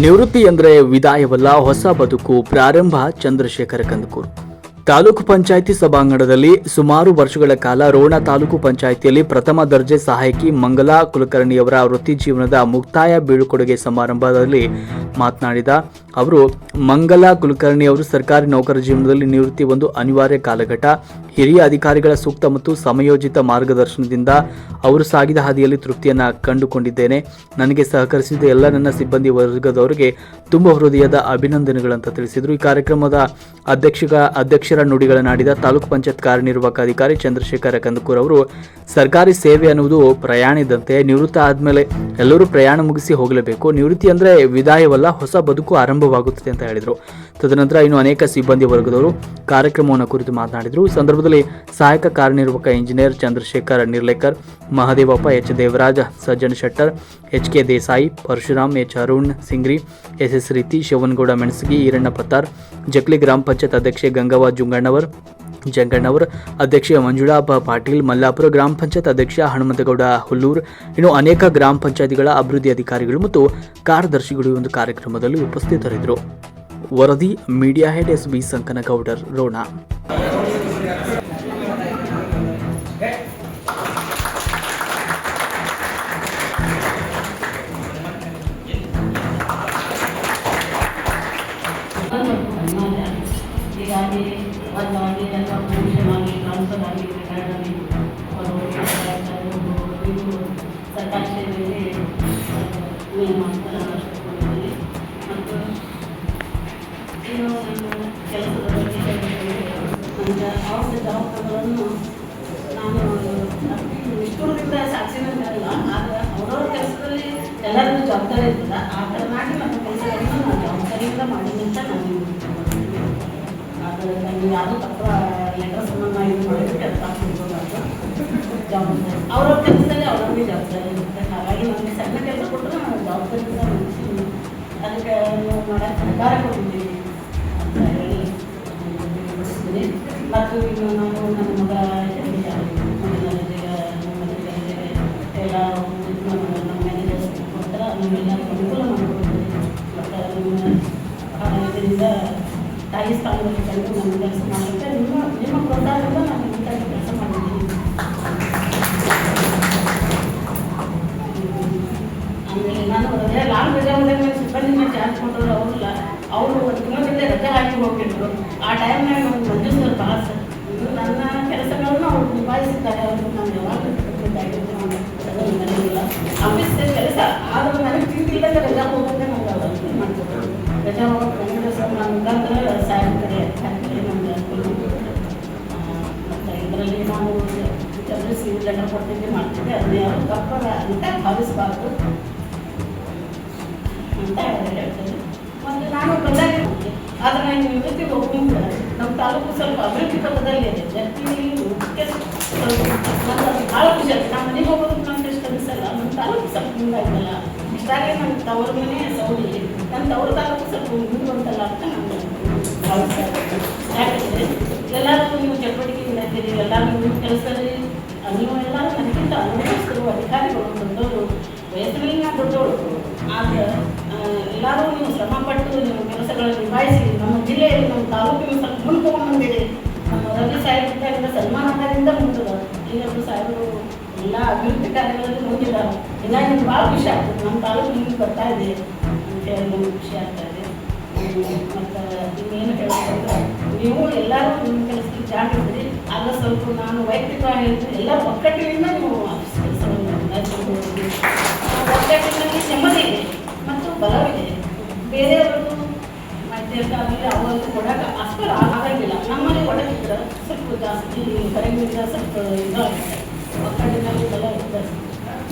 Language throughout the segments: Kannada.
ನಿವೃತ್ತಿ ಎಂದರೆ ವಿದಾಯವಲ್ಲ ಹೊಸ ಬದುಕು ಪ್ರಾರಂಭ ಚಂದ್ರಶೇಖರ ಕಂದಕೂರು. ತಾಲೂಕು ಪಂಚಾಯಿತಿ ಸಭಾಂಗಣದಲ್ಲಿ ಸುಮಾರು ವರ್ಷಗಳ ಕಾಲ ರೋಣ ತಾಲೂಕು ಪಂಚಾಯಿತಿಯಲ್ಲಿ ಪ್ರಥಮ ದರ್ಜೆ ಸಹಾಯಕಿ ಮಂಗಲಾ ಕುಲಕರ್ಣಿಯವರ ವೃತ್ತಿ ಜೀವನದ ಮುಕ್ತಾಯ ಬೀಳ್ಕೊಡುಗೆ ಸಮಾರಂಭದಲ್ಲಿ ಮಾತನಾಡಿದ ಅವರು ಮಂಗಲಾ ಕುಲಕರ್ಣಿ ಅವರು ಸರ್ಕಾರಿ ನೌಕರ ಜೀವನದಲ್ಲಿ ನಿವೃತ್ತಿ ಒಂದು ಅನಿವಾರ್ಯ ಕಾಲಘಟ್ಟ, ಹಿರಿಯ ಅಧಿಕಾರಿಗಳ ಸೂಕ್ತ ಮತ್ತು ಸಮಯೋಚಿತ ಮಾರ್ಗದರ್ಶನದಿಂದ ಅವರು ಸಾಗಿದ ಹಾದಿಯಲ್ಲಿ ತೃಪ್ತಿಯನ್ನು ಕಂಡುಕೊಂಡಿದ್ದೇನೆ. ನನಗೆ ಸಹಕರಿಸಿದ ಎಲ್ಲ ನನ್ನ ಸಿಬ್ಬಂದಿ ವರ್ಗದವರಿಗೆ ತುಂಬ ಹೃದಯದ ಅಭಿನಂದನೆಗಳಂತ ತಿಳಿಸಿದರು. ಈ ಕಾರ್ಯಕ್ರಮದ ಅಧ್ಯಕ್ಷ ಅಧ್ಯಕ್ಷರ ನುಡಿಗಳನ್ನಾಡಿದ ತಾಲೂಕು ಪಂಚಾಯತ್ ಕಾರ್ಯನಿರ್ವಾಹಕ ಅಧಿಕಾರಿ ಚಂದ್ರಶೇಖರ ಕಂದಕೂರ್ ಅವರು, ಸರ್ಕಾರಿ ಸೇವೆ ಅನ್ನುವುದು ಪ್ರಯಾಣದಂತೆ ನಿವೃತ್ತ ಆದಮೇಲೆ ಎಲ್ಲರೂ ಪ್ರಯಾಣ ಮುಗಿಸಿ ಹೋಗಲೇಬೇಕು. ನಿವೃತ್ತಿ ಅಂದರೆ ವಿದಾಯವಲ್ಲ, ಹೊಸ ಬದುಕು ಆರಂಭವಾಗುತ್ತದೆ ಅಂತ ಹೇಳಿದರು. ತದನಂತರ ಇನ್ನು ಅನೇಕ ಸಿಬ್ಬಂದಿ ವರ್ಗದವರು ಕಾರ್ಯಕ್ರಮವನ್ನು ಕುರಿತು ಮಾತನಾಡಿದರು. ಈ ಸಂದರ್ಭದಲ್ಲಿ ಸಹಾಯಕ ಕಾರ್ಯನಿರ್ವಾಹಕ engineer Chandrashekar Nirlekar, Mahadevappa H. Devaraj, Sajjan Shettar, H. K. Desai, Parashuram H. Arun Singri, S. S. Reeti, Shivanagouda Menasagi, Iranna Pattar, Jakli ಗ್ರಾಮ ಪಂಚಾಯತ್ ಅಧ್ಯಕ್ಷೆ ಗಂಗವ್ವ ಜುಂಗಣ್ಣವರ್ ಜಂಗಣ್ಣವರ್ ಅಧ್ಯಕ್ಷೆ ಮಂಜುಳಾ ಪಾಟೀಲ್, ಮಲ್ಲಾಪುರ ಗ್ರಾಮ ಪಂಚಾಯತ್ ಅಧ್ಯಕ್ಷ ಹನುಮಂತಗೌಡ ಹುಲ್ಲೂರ್. ಇನ್ನು ಅನೇಕ ಗ್ರಾಮ ಪಂಚಾಯತಿಗಳ ಅಭಿವೃದ್ಧಿ ಅಧಿಕಾರಿಗಳು ಮತ್ತು ಕಾರ್ಯದರ್ಶಿಗಳು ಒಂದು ಕಾರ್ಯಕ್ರಮದಲ್ಲಿ ಉಪಸ್ಥಿತರಿದ್ದರು. ವರದಿ, media head S B Sankanagoudar, Ron. ನನ್ನ ಅವ್ರ ಜವಾಬ್ದಾರಿಗಳನ್ನು ನಾನು ನಿಷ್ಠುರದಿಂದ ಆದರೆ ಅವ್ರವ್ರ ಕೆಲಸದಲ್ಲಿ ಎಲ್ಲರಿಗೂ ಜವಾಬ್ದಾರಿ ಇರ್ತದೆ. ಆ ಥರ ಮಾಡಿ ನನ್ನ ಕೆಲಸಗಳನ್ನು ನಾನು ಜವಾಬ್ದಾರಿಯಿಂದ ನಾನು ಆದರೆ ನನಗೆ ಯಾವುದೋ ತಪ್ಪ ಲೆಟರ್ ಸಂಬಂಧ ಇದು ಮಾಡಿದ್ರೆ ಜವಾಬ್ದಾರಿ. ಅವ್ರವ್ರ ಕೆಲಸದಲ್ಲಿ ಅವ್ರವ್ರಿಗೆ ಜವಾಬ್ದಾರಿ ಇರುತ್ತೆ. ಹಾಗಾಗಿ ನನಗೆ ಸಣ್ಣ ಕೆಲಸ ಕೊಟ್ಟರೆ ನಾನು ಜವಾಬ್ದಾರಿಯಿಂದ ಅದಕ್ಕೆ ಮಾಡೋಕ್ಕೆ ಸಹಕಾರ ಕೊಟ್ಟಿದ್ದೀವಿ ಮತ್ತು ಇನ್ನು ನಾನು ನನ್ನ ಮಗ ನಮ್ಮ ನಮ್ಮ ನಮ್ಮ ಮ್ಯಾನೇಜರ್ಸ್ ಕೊಡ್ತಾರೆ ಅದನ್ನೆಲ್ಲ ಅನುಕೂಲ ಮಾಡಿಕೊಡ್ತೀನಿ ಮತ್ತು ನಿಮ್ಮ ಇದರಿಂದ ತಾಯಿ ಸ್ಥಾನದಲ್ಲಿ ಕಂಡು ನನ್ನ ಕೆಲಸ ಮಾಡುತ್ತೆ ನಿಮ್ಮ ನಿಮ್ಮ ಪ್ರೋತ್ಸಾಹದಿಂದ ನಾನು ಇಂಥ ಕೆಲಸ ಮಾಡಿದ್ದೀನಿ ಆಮೇಲೆ ನಾನು ಅದೇ ಲಾಂಗ್ ರಜೆ ಹೋದಾಗ ಸಿಬ್ಬಂದಿ ಚಾರ್ಜ್ ಕೊಟ್ಟರು ಅವ್ರಲ್ಲ ಅವರು ಒಂದು ತಿಂಗಳಿಂದ ರಜೆ ಹಾಕಿ ಹೋಗಿದ್ರು ಆ ಟೈಮ್ನಾಗ ನಮ್ಗೆ ಮಂಜು ಸರ್ ಭಾಳ ಸರ್ ನಿಭಾಯಿಸಿದ್ದಾರೆ ಅವರು ನಾನು ಯಾವಾಗ ನನಗಿಲ್ಲ ಆಫೀಸ್ ಕೆಲಸ ನನಗೆ ರಜಾ ಹೋಗೋದೇ ನನಗೆ ಅವ್ರು ರಜಾ ಮುಖಾಂತರ ನಮ್ಗೆ ಇದರಲ್ಲಿ ನಾವು ಚಂದ್ರಸಿ ಲೆಟರ್ ಕೊಡ್ತಿದ್ದೆ ಅದನ್ನೇ ಅವರು ತಪ್ಪಲ್ಲ ಅಂತ ಭಾವಿಸಬಾರ್ದು ಅಂತ ಮತ್ತೆ ನಾನು ಬಂದಾಗ, ಆದರೆ ನಾನು ನಿವೃತ್ತಿಗೆ ಹೋಗ್ಕೊಂಡ ನಮ್ಮ ತಾಲೂಕು ಸ್ವಲ್ಪ ಅಭಿವೃದ್ಧಿ ಪಥದಲ್ಲಿ ಇದೆ. ನಮ್ಮ ಮನೆಗೆ ಹೋಗೋದಕ್ಕೆ ನಾನು ಎಷ್ಟು ನಮ್ಮ ತಾಲೂಕು ಸ್ವಲ್ಪ ಮುಂದಾಯ್ತಲ್ಲ ನಮ್ಮ ತವರ ಮನೆ ತವ್ರ ತಾಲೂಕು ಸ್ವಲ್ಪ ಅಂತಲ್ಲ ಅಂತ ನಾನು. ಯಾಕಂದರೆ ಎಲ್ಲರಿಗೂ ನೀವು ಚಟುವಟಿಕೆ ಇದ್ದೀರಿ ಎಲ್ಲರೂ ನಿಮ್ಮ ಕೆಲಸದಲ್ಲಿ ನೀವು ಅಧಿಕಾರಿಗಳು ದೊಡ್ಡವರು ವಯಸ್ಸಿನಲ್ಲಿ ನಾವು ದೊಡ್ಡವರು ಎಲ್ಲರೂ ನೀವು ಶ್ರಮಪಟ್ಟು ನಿಮ್ಮ ಕೆಲಸಗಳನ್ನು ನಿಭಾಯಿಸಿ, ನಮ್ಮ ಜಿಲ್ಲೆಯಲ್ಲಿ ನಮ್ಮ ತಾಲೂಕಿನ ಸ್ವಲ್ಪ ಮುಂದೆ ನಮ್ಮ ಸಾಹೇಬರಿಂದ ಸಲ್ಮಾನ್ ಆದಾಗಿಂದ ಮುಂದೆ ಇನ್ನೊಬ್ಬರು ಸಾಹೇಬರು ಎಲ್ಲ ಅಭಿವೃದ್ಧಿ ಕಾರ್ಯಗಳಲ್ಲಿ ಮುಂದಿದ್ದಾರೆ ಇದಾಗಿ ನಿಮ್ಗೆ ಭಾಳ ಖುಷಿ ಆಗ್ತದೆ. ನಮ್ಮ ತಾಲೂಕು ನಿಮ್ಗೆ ಬರ್ತಾ ಇದೆ ಅಂತ ಹೇಳಿ ನಮ್ಗೆ ಖುಷಿ ಆಗ್ತಾ ಇದೆ. ಮತ್ತು ಇನ್ನೇನು ಹೇಳ್ಬೇಕಂದ್ರೆ, ನೀವು ಎಲ್ಲರೂ ನಿಮ್ಮ ಕೆಲಸಕ್ಕೆ ಜಾಣಿದ್ರಿ ಆಗ ಸ್ವಲ್ಪ ನಾನು ವೈಯಕ್ತಿಕವಾಗಿ ಹೇಳ್ತೀನಿ, ಎಲ್ಲ ಒಕ್ಕಟ್ಟಿನಿಂದ ನೀವು ಒಕ್ಕಟ್ಟಿನಲ್ಲಿ ನೆಮ್ಮದಿ ಇದೆ, ಮತ್ತು ಬಲವಿದೆ. ಬೇರೆಯವರು ಮಧ್ಯಕ್ಕಾಗಲಿ ಅವರಿಗೆ ಕೊಡಕ್ಕೆ ಅಷ್ಟು ಆಗಂಗಿಲ್ಲ. ನಮ್ಮಲ್ಲಿ ಒಡಗಿದ್ರೆ ಸ್ವಲ್ಪ ಜಾಸ್ತಿ ಹೊರಗಿನಿಂದ ಸ್ವಲ್ಪ ಇದಾಗುತ್ತೆ ಒಕ್ಕಟ್ಟಿನಲ್ಲಿ ಬಲ ಇದೆ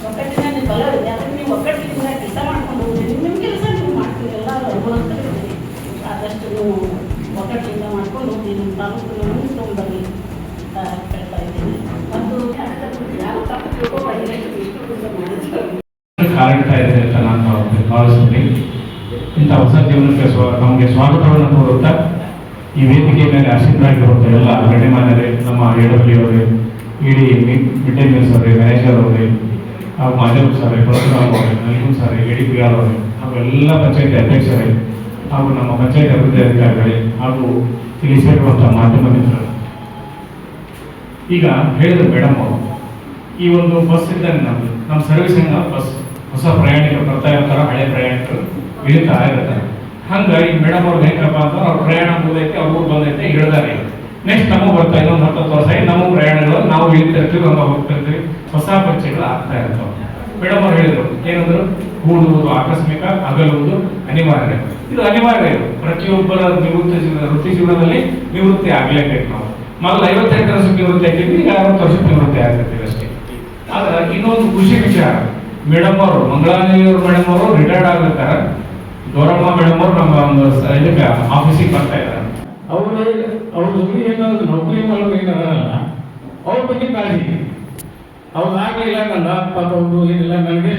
ಒಕ್ಕಟ್ಟಿನಲ್ಲಿ ಬಲವಿದೆ ಅದಕ್ಕೆ ನೀವು ಒಕ್ಕಟ್ಟಿನಿಂದ ಕೆಲಸ ಮಾಡ್ಕೊಂಡು ಹೋಗಿ ನಿಮ್ಮ ಕೆಲಸ ನೀವು ಮಾಡ್ತೀವಿ ಎಲ್ಲ ಅನುಭವಿಸ್ತೀರಿ ಆದಷ್ಟು ನೀವು ಒಕ್ಕಟ್ಟಿನಿಂದ ಮಾಡ್ಕೊಂಡು ಹೋಗಿ, ನಿಮ್ಮ ತಾಲೂಕು ತೊಗೊಂಡ್ಬರ್ರಿ ಅಂತ ಹೇಳ್ತಾ ಇದ್ದೀನಿ. ಮತ್ತು ಯಾರು ತಪ್ಪು ತಿಳ್ಕೊಬಾರ್ದು ಮಾಡಿದ್ರು ಕಾರಣತಾ ಇದೆ ಅಂತ ನಾನು ಭಾವಿಸ್ತೀನಿ. ಇಂಥ ಹೊಸ ಜೀವನಕ್ಕೆ ಸ್ವ, ನಮಗೆ ಸ್ವಾಗತವನ್ನು ಕೋರುತ್ತಾ, ಈ ವೇದಿಕೆ ಮೇಲೆ ಆಸೀನರಾಗಿರುವಂಥ ಎಲ್ಲ ಗಣ್ಯಮಾನ್ಯರೇ ನಮ್ಮ ಎ ಡಬ್ಲ್ಯೂ ಅವರೇ, ಇಡೀ ಮಿಡ್ ಮೀಲ್ಸ್ ಅವರೇ ಮ್ಯಾನೇಜರ್ ಅವರೇ ಹಾಗೂ ಮಾದೇವ್ ಸರ್ ಪರಶುರಾಮ್ ಅವರೇ ನಲಿಗುನ್ sir A D P R ಅವರೇ ಎಲ್ಲ ಪಂಚಾಯತಿ ಅಧ್ಯಕ್ಷರೇ, ಹಾಗೂ ನಮ್ಮ ಪಂಚಾಯತ್ ಅಭಿವೃದ್ಧಿ ಅಧಿಕಾರಿಗಳೇ, ಹಾಗೂ ಇಲ್ಲಿ ಸೇರಿರುವಂತಹ ಮಾಧ್ಯಮ ಮಿತ್ರರು. ಈಗ ಹೇಳಿದ ಮೇಡಮ್ ಅವರು, ಈ ಒಂದು ಬಸ್ ಇದ್ದಾನೆ ನಮ್ಮದು ನಮ್ಮ ಸರ್ವಿಸಿಂಗ್ ಬಸ್? ಹೊಸ ಪ್ರಯಾಣಿಕರು ಬರ್ತಾ ಇರ್ತಾರೆ ಹಳೆ ಪ್ರಯಾಣಿಕರು ಇಳಿತಾ ಇರ್ತಾರೆ. ಈ ಮೇಡಮ್ ಅವ್ರು ಹೆಂಗಪ್ಪ ಅಂತ ಅವ್ರ ಪ್ರಯಾಣ ಮುಗಿದೈತೆ, ಅವ್ರ ಊರು ಬಂದೈತೆ, ಇಳಿದಾರೆ. ನೆಕ್ಸ್ಟ್ ನಮಗೆ ಬರ್ತಾ ಇನ್ನೊಂದು ಹತ್ತತ್ತು ವರ್ಷ ನಮಗೆ ಪ್ರಯಾಣಗಳು, ನಾವು ಇಳಿತಿರ್ತೀವಿ ನಮ್ಮ ಹೋಗ್ತಿರ್ತೀವಿ ಹೊಸ ಪರಿಚಯಗಳು ಆಗ್ತಾ ಇರ್ತವೆ. ಮೇಡಮ್ ಅವ್ರು ಹೇಳಿದ್ರು, ಏನಂದ್ರು? ಕೂಡುವುದು ಆಕಸ್ಮಿಕ, ಅಗಲುವುದು ಅನಿವಾರ್ಯ. ಇದು ಅನಿವಾರ್ಯ ಇದು. ಪ್ರತಿಯೊಬ್ಬರ ನಿವೃತ್ತಿ ಜೀವನ, ವೃತ್ತಿ ಜೀವನದಲ್ಲಿ ನಿವೃತ್ತಿ ಆಗಲೇಬೇಕು ನಾವು. ಮೊದಲು ಐವತ್ತೈದು ವರ್ಷಕ್ಕೆ ನಿವೃತ್ತಿ ಆಗ್ತಿದ್ವಿ, ಈಗ ಅರವತ್ತು ವರ್ಷಕ್ಕೆ ನಿವೃತ್ತಿ ಆಗ್ತಿರ್ತೀವಿ ಅಷ್ಟೇ. ಆದ್ರೆ ಇನ್ನೊಂದು ಖುಷಿ ವಿಚಾರ. ಮೇಡಮ್ ಅವರು ಮಂಗಳಾದೇವಿಯವರು ಮೇಡಮ್ ಅವರು ರಿಟೈರ್ಡ್ ಆಗಿರ್ತಾರೆ ಗೌರಮ್ಮ ಮೇಡಮ್ ಅವರು ನಮ್ಮ ಒಂದು ಇದಕ್ಕೆ ಆಫೀಸಿಗೆ ಬರ್ತಾ ಇದ್ದಾರೆ. ಅವರು ಅವ್ರ ಜೊತೆ ಏನಾದ್ರು ನೌಕರಿ ಏನಾರಲ್ಲ, ಅವ್ರ ಬಗ್ಗೆ ಕಾಳಜಿ ಅವ್ರು ಆಗಲಿಲ್ಲ ನನ್ನ ಪಾಪ ಅವರು ಏನಿಲ್ಲ, ನನಗೆ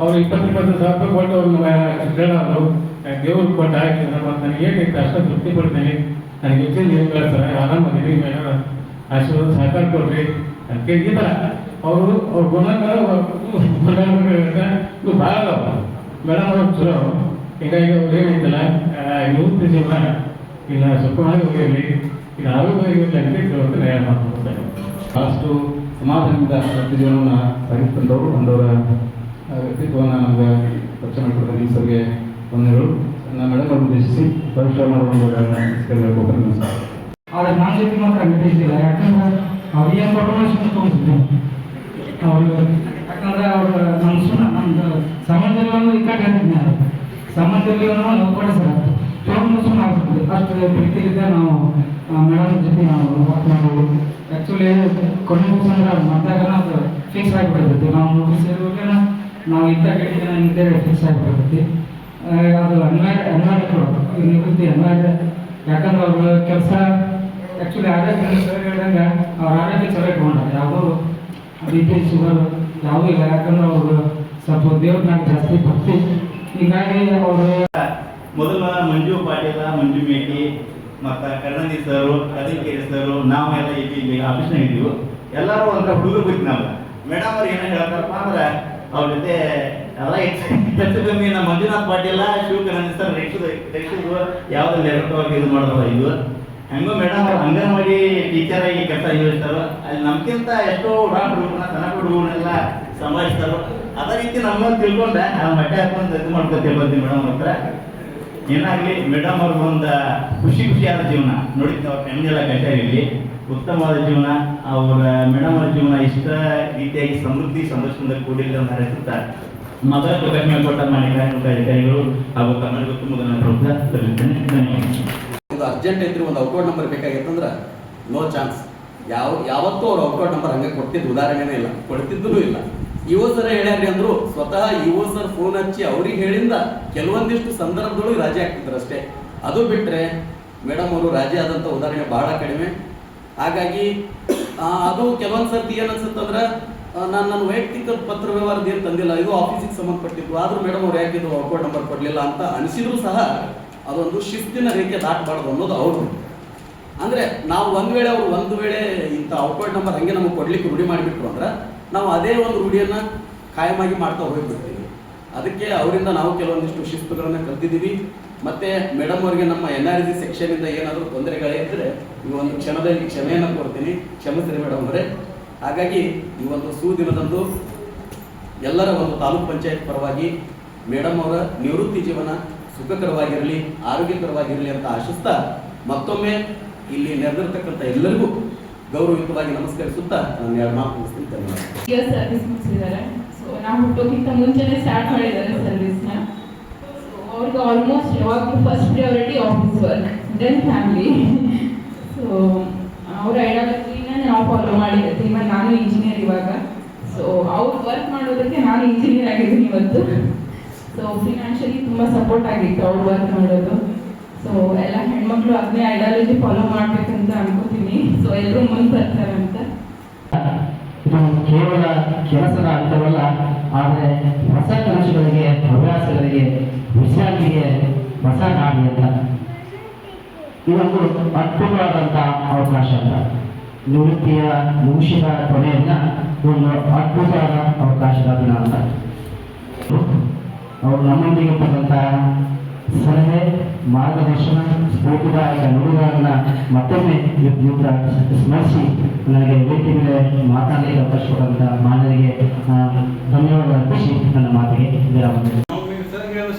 ಅವ್ರು ಇಪ್ಪತ್ತು ಇಪ್ಪತ್ತು ಸಾವಿರ ರೂಪಾಯಿ ಕೊಟ್ಟು ಅವ್ರನ್ನ ಹೇಳೋರು ದೇವ್ರಿಗೆ ಕೊಟ್ಟು ಹಾಕಿದ್ರೆ, ಮತ್ತು ನನಗೆ ಇತ್ತು ಅಷ್ಟು ತೃಪ್ತಿ ಪಡ್ತೀನಿ. ನನಗೆ ಹೆಚ್ಚಿನ ನೀವು ಮೇಡಮ್ ಆಶೀರ್ವಾದ ಸಹಕಾರ ಕೊಡ್ರಿ. ಅದಕ್ಕೆ ಈ ಥರ ಅವರು ಅವ್ರ ಗುಣಗಳು ಇದು ಭಾಳ ಮೇಡಮ್ ಅವ್ರು ಚಲೋ. ಹೀಗಾಗಿ ಅವ್ರು ಏನೈತಲ್ಲ ಯೂತ್ ಜೀವನ ಇಲ್ಲ ಸುಖವಾಗಿ ಹೋಗಿರಲಿ ಇಲ್ಲ ಆರೋಗ್ಯವಾಗಿ ಅಂತ ಕೇಳೋದು ನ್ಯಾಯ ಮಾಡ್ಕೊಡ್ತಾರೆ. ಅಷ್ಟು ಸಮಾಧಾನದಿಂದ ವೃತ್ತಿ ಜೀವನವನ್ನು ಸಾಗಿಸ್ಕೊಂಡವರು ಒಂದವರ ಆ, ವ್ಯಕ್ತಿತ್ವವನ್ನು ನಮಗೆ ಪರಿಚಯ ಮಾಡಿಕೊಡ್ತಾರೆ ಈ ಸರ್ಗೆ ವಂದನೆಗಳು ನಮ್ಮ ಮೇಡಮ್ ಅವರು ಉದ್ದೇಶಿಸಿ ಪರಿಶ್ರಮ ಮಾಡುವಂಥ ಆದರೆ ಜೊತೆ ಮಾತ್ರ ನಿರ್ದೇಶಿಸಿಲ್ಲ ಯಾಕಂದ್ರೆ ಅವ್ರು ಏನು ಕೊಟ್ಟರು ಸುಮ್ಮನೆ ಅವರು ಯಾಕಂದ್ರೆ ಅವ್ರು ಸುಮ್ಮನೆ ನಮ್ದು ಸಮಾಜದಲ್ಲೂ ಇಕ್ಕಟ್ಟು ಹೇಳ್ತಿದ್ದೆ ನಾನು ಸಂಬಂಧದಲ್ಲಿ ನಾವು ಕೊಡಿಸ್ತಾರೆ ತೊಗೊಂಡು ಸುಮ್ಮನೆ ಆಗ್ತದೆ ಅಷ್ಟು ಪ್ರೀತಿಯಿಂದ ನಾವು ಮೇಡಮ್ ಜೊತೆ ನಾವು ಮಾತನಾಡೋದು ಆ್ಯಕ್ಚುಲಿ ಕೊನೆ ಅಂದ್ರೆ ಮತ್ತಾಗ ಅದು ಫಿಕ್ಸ್ ಆಗಿಬಿಡ್ತೈತಿ. ನಾವು ಮುಗಿಸಿರುವಾಗ ನಾವು ಇದ್ದ ಕಡೆ ಜನ ಇದ್ದೇ ಫಿಕ್ಸ್ ಆಗಿಬಿಡ್ತೈತಿ. ಅದು ಅನಿವಾರ್ಯ ಅನಿವಾರ್ಯ ಕೊಡೋದು ನಿವೃತ್ತಿ ಅನಿವಾರ್ಯ ಯಾಕಂದ್ರೆ ಅವ್ರ ಕೆಲಸ ಆ್ಯಕ್ಚುಲಿ ಆರೋಗ್ಯ ಸರ್ ಹೇಳ್ದಂಗೆ ಅವ್ರ ಆರೋಗ್ಯ ಚಲೋ ಇಟ್ಕೊಂಡಾರೆ ಯಾವುದೋ ಬಿ ಪಿ ಶುಗರ್ ಇಲ್ಲ. ಯಾಕಂದ್ರೆ ಅವರು ಸ್ವಲ್ಪ ದೇವ್ರ ಮ್ಯಾಗ ಜಾಸ್ತಿ ಭಕ್ತಿ. ಹೀಗಾಗಿ ಅವರು ಮೊದಲ ಮಂಜು ಪಾಟೀಲ, ಮಂಜು ಮೇಟಿ, ಮತ್ತ ಸರ್ ಸರು ಕದಿಕೆರೆ ಸರು ನಾವೆಲ್ಲ ಇಲ್ಲಿ ಇಲ್ಲಿ ಆಫೀಸ್ನಾಗ ಇದ್ದೀವಿ. ಎಲ್ಲರೂ ಅಂತ ಹುಡುಗರು ಬಿಟ್ಟು ನಾವು. ಮೇಡಮ್ ಅವ್ರು ಏನ ಹೇಳ್ತಾರಪ್ಪ ಅಂದ್ರೆ, ಅವ್ರ ಜೊತೆ ಎಲ್ಲ ಹೆಚ್ಚು ಕಮ್ಮಿ ನಮ್ಮ ಮಂಜುನಾಥ್ ಪಾಟೀಲ ಶಿವಕರ್ಣಿ ಸರ್ ರೆಕ್ಸು ರೆಕ್ಸು ಯಾವ್ದು ಲೆರಟವಾಗಿ ಇದು ಮಾಡಿದ್ರು ಇದು. ಹೆಂಗೋ ಮೇಡಮ್ ಅವ್ರು ಅಂಗನವಾಡಿ ಟೀಚರ್ ಆಗಿ ಕೆಲಸ ನಿರ್ವಹಿಸ್ತಾರೋ ಅಲ್ಲಿ ನಮ್ಗಿಂತ ಎಷ್ಟೋ ಡಾಕ್ಟರ್ ಹುಡುಗರನ್ನ ಸಣ್ಣ ಹುಡುಗರನ್ನೆಲ್ಲ ಸಂಭಾಳಿಸ್ತಾರೋ ಅದೇ ರೀತಿ ನಮ್ಮನ್ನು ತಿಳ್ಕೊಂಡೆ ಆ ಮಟ್ಟೆ ಹಾಕೊಂಡು ಇದು ಮಾಡ್ಕೊತೀವಿ ಬಂದಿ ಮೇಡಮ್ ಹತ್ರ. ಏನಾಗ್ಲಿ ಮೇಡಮ್ ಅವ್ರಿಗೆ ಒಂದು ಖುಷಿ ಖುಷಿಯಾದ ಜೀವನ. ನೋಡಿದ್ದು ಅವ್ರ ಹೆಂಗೆಲ್ಲ ಕಷ್ಟ ಇರಲಿ ಉತ್ತಮವಾದ ಜೀವನ, ಅವರ ಮೇಡಮ್ ಅವರ ಜೀವನ ಇಷ್ಟ ರೀತಿಯಾಗಿ ಸಮೃದ್ಧಿ, ಸಂತೋಷದಿಂದ ಕೂಡಿಲ್ಲ ಅಂತ ಹರಿಸುತ್ತಾರೆ ಮೊದಲ ಪ್ರಕಟಣೆ ಕೊಟ್ಟ ಮಾನ್ಯ ಅಧಿಕಾರಿಗಳು ಹಾಗೂ ಕನ್ನಡ ಕುಟುಂಬದ ಸಲ್ಲಿಸ್ತೇನೆ ಧನ್ಯವಾದ ಅರ್ಜೆಂಟ್ ಇದ್ರೆ ಒಂದು ಔಟ್ಔಟ್ ನಂಬರ್ ಬೇಕಾಗಿತ್ತಂದ್ರೆ ನೋ ಚಾನ್ಸ್ ಯಾವ, ಯಾವತ್ತೂ ಅವ್ರು ಔಟ್ಔಟ್ ನಂಬರ್ ಹಂಗೆ ಕೊಡ್ತಿದ್ದು ಉದಾಹರಣೆನೇ ಇಲ್ಲ. ಕೊಡ್ತಿದ್ದೂ ಇಲ್ಲ. ಇಒ ಸರ್ ಹೇಳ್ಯಾರ್ರಿ ಅಂದ್ರು, ಸ್ವತಃ ಇಒ ಸರ್ ಫೋನ್ ಹಚ್ಚಿ ಅವ್ರಿಗೆ ಹೇಳಿಂದ ಕೆಲವೊಂದಿಷ್ಟು ಸಂದರ್ಭದೊಳಗೆ ರಾಜಿ ಆಗ್ತಿದ್ರು ಅಷ್ಟೇ. ಅದು ಬಿಟ್ಟರೆ ಮೇಡಮ್ ಅವರು ರಾಜಿ ಆದಂಥ ಉದಾಹರಣೆ ಬಹಳ ಕಡಿಮೆ. ಹಾಗಾಗಿ ಅದು ಕೆಲವೊಂದು ಸರ್ತಿ ಏನು ಅನ್ಸುತ್ತಂದ್ರೆ ನಾನು ನನ್ನ ವೈಯಕ್ತಿಕ ಪತ್ರ ವ್ಯವಹಾರದ ಏನು ತಂದಿಲ್ಲ ಇದು ಆಫೀಸಿಗೆ ಸಂಬಂಧಪಟ್ಟಿದ್ದು, ಆದರೂ ಮೇಡಮ್ ಅವ್ರು ಯಾಕಿದ್ರು ಅಕೌಂಟ್ ನಂಬರ್ ಕೊಡಲಿಲ್ಲ ಅಂತ ಅನಿಸಿದ್ರು ಸಹ ಅದೊಂದು ಶಿಸ್ತಿನ ರೇಖೆ ದಾಟಬಾರ್ದು ಅನ್ನೋದು ಅವರು ಅಂದ್ರೆ ನಾವು ಒಂದು ವೇಳೆ ಅವರು ಒಂದು ವೇಳೆ ಇಂಥ ಔಟ್ಪೋರ್ಟ್ ನಂಬರ್ ಹಂಗೆ ನಮಗೆ ಕೊಡ್ಲಿಕ್ಕೆ ರೂಢಿ ಮಾಡಿಬಿಟ್ರು ಅಂದ್ರೆ ನಾವು ಅದೇ ಒಂದು ರೂಢಿಯನ್ನು ಖಾಯಮಾಗಿ ಮಾಡ್ತಾ ಹೋಗಿಬಿಡ್ತೀವಿ. ಅದಕ್ಕೆ ಅವರಿಂದ ನಾವು ಕೆಲವೊಂದಿಷ್ಟು ಶಿಸ್ತುಗಳನ್ನು ಕಲ್ತಿದ್ದೀವಿ. ಮತ್ತೆ ಮೇಡಮ್ ಅವರಿಗೆ ನಮ್ಮ ಎನ್ ಆರ್ ಜಿ ಸೆಕ್ಷನ್ ಇಂದ ಏನಾದರೂ ತೊಂದರೆಗಳೇ ಇದ್ರೆ ಈ ಒಂದು ಕ್ಷಣದಲ್ಲಿ ಕ್ಷಮೆಯನ್ನು ಕೊಡ್ತೀನಿ ಕ್ಷಮಿಸ್ರಿ ಮೇಡಮ್ ಅವರೇ. ಹಾಗಾಗಿ ಈ ಒಂದು ಸುದಿನದಂದು ಎಲ್ಲರ ಒಂದು ತಾಲೂಕ್ ಪಂಚಾಯತ್ ಪರವಾಗಿ ಮೇಡಮ್ ಅವರ ನಿವೃತ್ತಿ ಜೀವನ ಸುಖಕರವಾಗಿರಲಿ, ಆರೋಗ್ಯಕರವಾಗಿರಲಿ ಅಂತ ಆಶಿಸ್ತಾ ಮತ್ತೊಮ್ಮೆ ಇಲ್ಲಿ ನೆರೆದಿರ್ತಕ್ಕಂಥ ಎಲ್ಲರಿಗೂ ಗೌರವಯುತವಾಗಿ ನಮಸ್ಕರಿಸುತ್ತಾ ನಾನು ಎರಡು ಮಾತು ಮುಗಿಸ್ತೀನಿ ಸರ್ವಿಸ್ ಮುಗಿಸಿದ್ದಾರೆ ಸೊ ನಾವು ಹುಟ್ಟೋಕ್ಕಿಂತ ಮುಂಚೆನೇ ಸ್ಟಾರ್ಟ್ ಮಾಡಿದ್ದಾರೆ ಸರ್ವಿಸ್ನ ಅವ್ರಿಗೆ ಆಲ್ಮೋಸ್ಟ್ ಯಾವಾಗಲೂ first priority office work then family so ಅವ್ರ ಐಡಿಯಾಲಜಿನ ನಾವು ಫಾಲೋ ಮಾಡಿರ್ತೀವಿ ಇವಾಗ ನಾನು ಇಂಜಿನಿಯರ್ ಇವಾಗ. ಸೊ ಅವ್ರು ವರ್ಕ್ ಮಾಡೋದಕ್ಕೆ ನಾನು ಇಂಜಿನಿಯರ್ ಆಗಿದ್ದೀನಿ ಇವತ್ತು. ಸೊ ಫಿನಾನ್ಷಿಯಲಿ ತುಂಬ ಸಪೋರ್ಟ್ ಆಗಿತ್ತು ಅವ್ರು ವರ್ಕ್ ಮಾಡೋದು. ಸೊ ಎಲ್ಲ ಹೆಣ್ಮಕ್ಳು ಅದನ್ನೇ ಐಡಿಯಾಲಜಿ ಫಾಲೋ ಮಾಡ್ಬೇಕಂತ ಅನ್ಕೋತೀನಿ. ಸೊ ಎಲ್ಲರೂ ಮುಂದೆ ಅಂತ. ಇದು ಕೇವಲ ಕೆಲಸದ ಅರ್ಥವಲ್ಲ, ಆದರೆ ಹೊಸ ಕನಸುಗಳಿಗೆ ಹವ್ಯಾಸಗಳಿಗೆ, ವಿಶ್ರಾಂತಿಗೆ ಹೊಸ ನಾಡಿ ಅಂತ. ಇದೊಂದು ಅದ್ಭುತವಾದಂಥ ಅವಕಾಶ ಅಂತ. ನಿವೃತ್ತಿಯ ನಿಮಿಷದ ಕೊನೆಯನ್ನ ಒಂದು ಅದ್ಭುತವಾದ ಅವಕಾಶದ ದಿನ ಅಂತ. ಅವರು ನಮ್ಮೊಂದಿಗೆ ಕೊಟ್ಟಂತಹ ಸಲಹೆ ಮಾರ್ಗದರ್ಶನ, ಸ್ಫೂರ್ತಿದಾಯಕ ನುಡಿಗಳನ್ನ ಮತ್ತೊಮ್ಮೆ ಇವತ್ತು ಸ್ಮರಿಸಿ ನನಗೆ ಭೇಟಿ ಮೇಲೆ ಮಾತಾಡಲಿಕ್ಕೆ ಅವಕಾಶ ಕೊಟ್ಟಂತಹ ಮಾನವರಿಗೆ ಧನ್ಯವಾದ ಅರ್ಪಿಸಿ ನನ್ನ ಮಾತಿಗೆ ವಿರಾಮ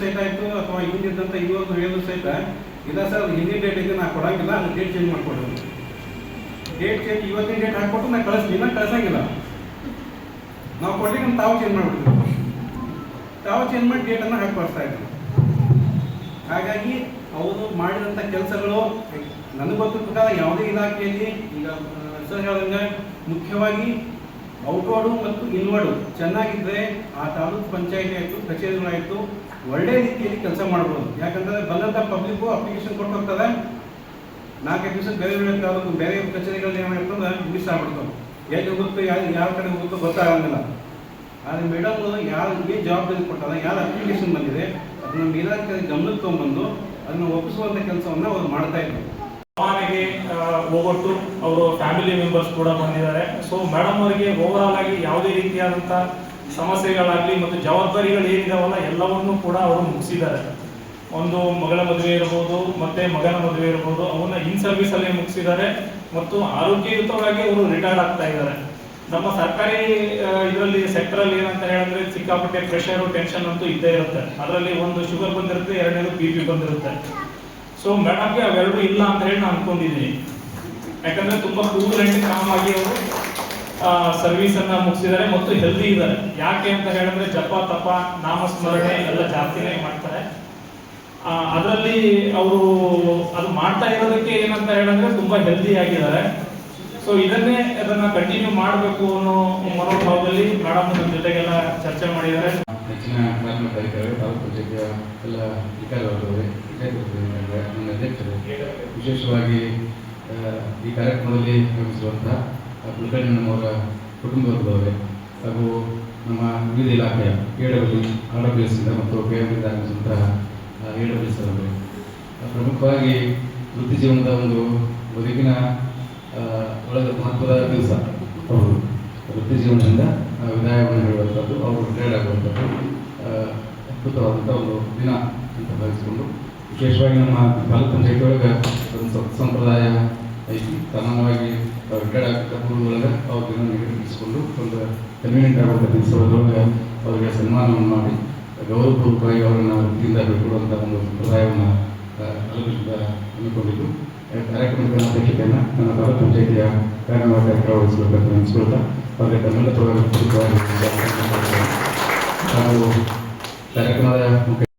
ಸಹಿತ ಆಯಿತು ಅಥವಾ ಹಿಂದಿದ್ದಂಥ ಇವತ್ತು ಹೇಳೋದು ಸಹಿತ? ಇಲ್ಲ ಸರ್ ಹಿಂದಿನ ಡೇಟಿಗೆ ಇದೆ ನಾ ಕೊಡಂಗಿಲ್ಲ, ಅದು ಡೇಟ್ ಚೇಂಜ್ ಮಾಡ್ಕೊಡ್ರಿ. ಡೇಟ್ ಚೇಂಜ್ ಇವತ್ತಿನ ಡೇಟ್ ಹಾಕ್ಕೊಟ್ಟು ನಾನು ಕಳಿಸ್ತೀನಿ ನಾ ಕಳ್ಸಂಗಿಲ್ಲ. ನಾವು ಕೊಡ್ಲಿಕ್ಕೆ ತಾವು ಚೇಂಜ್ ಮಾಡ್ಬಿಡ್ತೀವಿ ತಾವು ಚೇಂಜ್ ಮಾಡಿ ಡೇಟನ್ನು ಹಾಕಿ ಬರ್ತಾ ಇದ್ರು. ಹಾಗಾಗಿ ಅವರು ಮಾಡಿದಂಥ ಕೆಲಸಗಳು, ನನಗೆ ಗೊತ್ತ ಪ್ರಕಾರ ಯಾವುದೇ ಇಲಾಖೆಯಲ್ಲಿ, ಈಗ ಸರ್ ಹೇಳಿದಂಗೆ ಮುಖ್ಯವಾಗಿ ಔಟ್ವರ್ಡು ಮತ್ತು ಇನ್ವರ್ಡು ಚೆನ್ನಾಗಿದ್ರೆ ಆ ತಾಲೂಕು ಪಂಚಾಯತಿ ಆಯಿತು, ಕಚೇರಿಗಳಾಯಿತು, ಒಳ್ಳೆ ರೀತಿಯಲ್ಲಿ ಕೆಲಸ ಮಾಡ್ಬೋದು. ಯಾಕಂದರೆ ಬಂದಂಥ ಪಬ್ಲಿಕ್ಕು ಅಪ್ಲಿಕೇಶನ್ ಕೊಟ್ಟು ಹೋಗ್ತದೆ. ನಾಲ್ಕೈದು ದಿವಸ ಬೇರೆ ಬೇರೆ ತಾಲೂಕು, ಬೇರೆ ಕಚೇರಿಗಳಲ್ಲಿ ಏನಾಗ್ತದೆ ಮಿಸ್ ಆಗ್ಬಿಡ್ತಾವೆ. ಎಲ್ಲಿ ಹೋಗುತ್ತೋ ಯಾವ ಯಾವ ಕಡೆ ಹೋಗುತ್ತೋ ಗೊತ್ತಾಗಂಗಿಲ್ಲ. ಆದರೆ ಮೇಡಮ್ ಯಾರಿಗೆ ಜವಾಬ್ದಾರಿ ಕೊಟ್ಟಲ್ಲ, ಯಾರು ಅಪ್ಲಿಕೇಶನ್ ಬಂದಿದೆ, ಅದನ್ನ ಇಲಾಖೆ ಗಮನಕ್ಕೆ ತೊಗೊಂಡ್ಬಂದು ಅದನ್ನು ಒಪ್ಪಿಸುವಂಥ ಕೆಲಸವನ್ನು ಅವರು ಮಾಡ್ತಾ ಇದ್ರು. ಮನೆಗೆ ಹೋಗೊಟ್ಟು ಅವರು ಫ್ಯಾಮಿಲಿ ಮೆಂಬರ್ಸ್ ಕೂಡ ಬಂದಿದ್ದಾರೆ. ಸೊ ಮೇಡಮ್ ಅವರಿಗೆ ಓವರ್ ಆಲ್ ಆಗಿ ಯಾವುದೇ ರೀತಿಯಾದಂಥ ಸಮಸ್ಯೆಗಳಾಗಲಿ ಮತ್ತು ಜವಾಬ್ದಾರಿಗಳು ಏನಿದಾವಲ್ಲ, ಎಲ್ಲವನ್ನೂ ಕೂಡ ಅವರು ಮುಗಿಸಿದ್ದಾರೆ. ಒಂದು ಮಗಳ ಮದುವೆ ಇರ್ಬೋದು, ಮತ್ತೆ ಮಗನ ಮದುವೆ ಇರ್ಬೋದು, ಅವನ್ನ ಇನ್ ಸರ್ವಿಸ್ ಅಲ್ಲಿ ಮುಗಿಸಿದ್ದಾರೆ ಮತ್ತು ಆರೋಗ್ಯಯುತವಾಗಿ ಅವರು ರಿಟೈರ್ಡ್ ಆಗ್ತಾ ಇದ್ದಾರೆ. ನಮ್ಮ ಸರ್ಕಾರಿ ಇದರಲ್ಲಿ ಸೆಕ್ಟರ್ ಅಲ್ಲಿ ಏನಂತ ಹೇಳಿದ್ರೆ ಸಿಕ್ಕಾಪಟ್ಟೆ ಪ್ರೆಷರ್ ಟೆನ್ಷನ್ ಅಂತೂ ಇದ್ದೇ ಇರುತ್ತೆ. ಅದರಲ್ಲಿ ಒಂದು ಶುಗರ್ ಬಂದಿರುತ್ತೆ, ಎರಡನೇದು ಬಿ ಪಿ ಬಂದಿರುತ್ತೆ. ಸೊ ಮೇಡಮ್ಗೆ ಅವೆರಡು ಇಲ್ಲ ಅಂತ ಹೇಳಿ ನಾನು ಅನ್ಕೊಂಡಿದ್ದೀನಿ. ಯಾಕಂದ್ರೆ ತುಂಬಾ ಕೂಲ್ ಅಂಡ್ ಕಾಮ್ ಆಗಿ ಅವರು ಸರ್ವಿಸ್ ಅನ್ನ ಮುಗಿಸಿದ್ದಾರೆ ಮತ್ತು ಹೆಲ್ದಿ ಇದ್ದಾರೆ. ಯಾಕೆ ಅಂತ ಹೇಳಿದ್ರೆ ಜಪ, ತಪ, ನಾಮಸ್ಮರಣೆ ಎಲ್ಲ ಜಾಸ್ತಿನೇ ಮಾಡ್ತಾರೆ. ಅದರಲ್ಲಿ ಅವರು ಅದು ಮಾಡ್ತಾ ಇರೋದಕ್ಕೆ ಏನಂತ ಹೇಳಿದ್ರೆ ತುಂಬಾ ಹೆಲ್ದಿ ಆಗಿದ್ದಾರೆ. ಸೊ ಇದನ್ನೇ ಅದನ್ನ ಕಂಟಿನ್ಯೂ ಮಾಡಬೇಕು ಅನ್ನೋ ಮನೋಭಾವದಲ್ಲಿ ಮೇಡಮ್ ನಮ್ಮ ಜೊತೆಗೆಲ್ಲ ಚರ್ಚೆ ಮಾಡಿದ್ದಾರೆ. ಹೆಚ್ಚಿನ ಅಧಿಕಾರಿಗಳು ತಾಲೂಕು ಪಂಚಾಯತಿಯ ಎಲ್ಲ ಅಧಿಕಾರಿಗಳು ನಮ್ಮ ಅಧ್ಯಕ್ಷರು. ವಿಶೇಷವಾಗಿ ಈ ಕಾರ್ಯಕ್ರಮದಲ್ಲಿ ಆಗಮಿಸಿರುವಂತಹ ಕುಲಕರ್ಣಿ ನಮ್ಮವರ ಕುಟುಂಬದವರೇ ಹಾಗೂ ನಮ್ಮ ವಿವಿಧ ಇಲಾಖೆಯ ಎ ಡಬ್ಲ್ಯೂ ಆರ್ ಮತ್ತು ಕೆ ಎಮ್ಮಿಂದ ಆಗಮಿಸಿದಂತಹ ಎ ಡಬ್ಲ್ಯೂ ಪ್ರಮುಖವಾಗಿ ವೃತ್ತಿ ಜೀವನದ ಒಂದು ಬದುಕಿನ ಒಳ್ಳೆಯ ಮಹತ್ವದ ದಿವಸ. ವೃತ್ತಿ ಜೀವನದಿಂದ ಆ, ವಿದಾಯವನ್ನು ಹೇಳುವಂಥದ್ದು ಅವರು ರಿಟೈರ್ಡ್ ಆಗುವಂಥದ್ದು ಅದ್ಭುತವಾದಂಥ ಒಂದು ದಿನ ಅಂತ ಭಾವಿಸಿಕೊಂಡು. ವಿಶೇಷವಾಗಿ ನಮ್ಮ ಭಾರತ ಪಂಚಾಯತಿ ಒಳಗೆ ಒಂದು ಸ್ವಲ್ಪ ಸಂಪ್ರದಾಯ ಐತಿ. ಸಾಮಾನ್ಯವಾಗಿ ರಿಟೈರ್ಡ್ ಆಗ್ತಕ್ಕ ಪೂರ್ವದೊಳಗೆ ಅವ್ರ ದಿನ ನಿಗದಿಪಡಿಸಿಕೊಂಡು ಒಂದು ಕನ್ವೀನಿಯಂಟ್ ಆಗುವಂಥ ದಿವಸದೊಳಗೆ ಅವರಿಗೆ ಸನ್ಮಾನವನ್ನು ಮಾಡಿ ಗೌರವಪೂರ್ವಕವಾಗಿ ಅವರನ್ನು ವೃತ್ತಿಯಿಂದ ಬಿಟ್ಟುಕೊಡುವಂಥ ಒಂದು ಸಂಪ್ರದಾಯವನ್ನು ಅಲಂಕೃತ ಹಮ್ಮಿಕೊಂಡಿದ್ದು ಈ ಕಾರ್ಯಕ್ರಮದ ಅಧ್ಯಕ್ಷತೆಯನ್ನು ನನ್ನ ತಾಲೂಕು ಪಂಚಾಯತಿಯ ಕಾರ್ಯನಿರ್ವಾಹಕ ವಹಿಸಬೇಕಂತ ನೆನೆಸ್ಕೊಳ್ತಾ ಅವರಿಗೆ ತಮ್ಮೆಲ್ಲ ಪರವಾಗಿ ಪೂರ್ವಕವಾಗಿ ಹಾಗೂ ಕಾರ್ಯಕ್ರಮದ ಮುಖ್ಯ